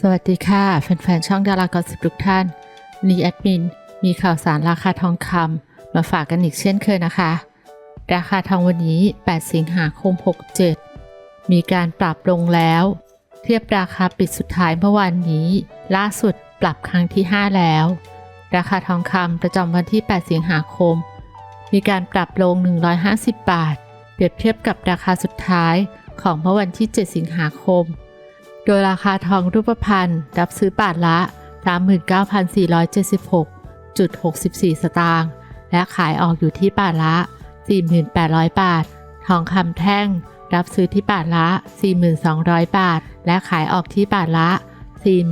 สวัสดีค่ะ แฟนๆ ช่องดารากอสิบทุกท่านวันนี้แอดมิน มีข่าวสารราคาทองคำมาฝากกันอีกเช่นเคยนะคะ ราคาทองวันนี้ 8 สิงหาคม 67 มีการปรับลงแล้ว เทียบราคาปิดสุดท้ายเมื่อวานนี้ ล่าสุดปรับครั้งที่ 5 แล้ว ราคาทองคำประจำวันที่ 8 สิงหาคม มีการปรับลง 150 บาท เปรียบเทียบกับราคาสุดท้ายของเมื่อวันที่ 7 สิงหาคม โดยราคาทองรูปพรรณรับซื้อบาทละ 39,476.64 สตางค์ และขายออกอยู่ที่บาทละ 4,800 บาท ทองคำแท่ง รับซื้อที่บาทละ 4,200 บาท และขายออกที่บาทละ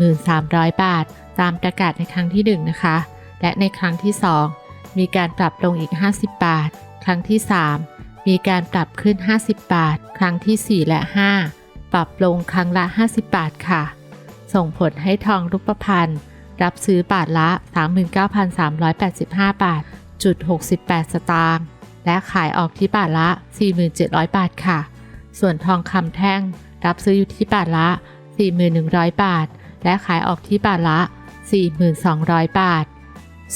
4,300 บาท ตามประกาศในครั้งที่ 1 นะคะ และในครั้งที่ 2 มีการปรับลงอีก 50 บาท ครั้งที่ 3 มีการปรับขึ้น 50 บาท ครั้งที่ 4 และ 5 ปรับลงครั้งละ 50 บาทค่ะ ส่งผลให้ทองรูปพรรณรับซื้อบาทละ 39,385 บาทจุด68 สตางค์และขายออกที่บาทละ 4,700 บาทค่ะ ส่วนทองคำแท่งรับซื้ออยู่ที่บาทละ 4,100 บาท และขายออกที่บาทละ 4,200 บาท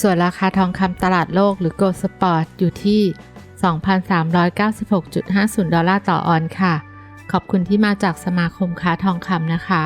ส่วนราคาทองคำตลาดโลกหรือ Gold Spot อยู่ที่ 2,396.50 ดอลลาร์ต่อออนค่ะ ขอบคุณที่มาจากสมาคมค้าทองคำนะคะ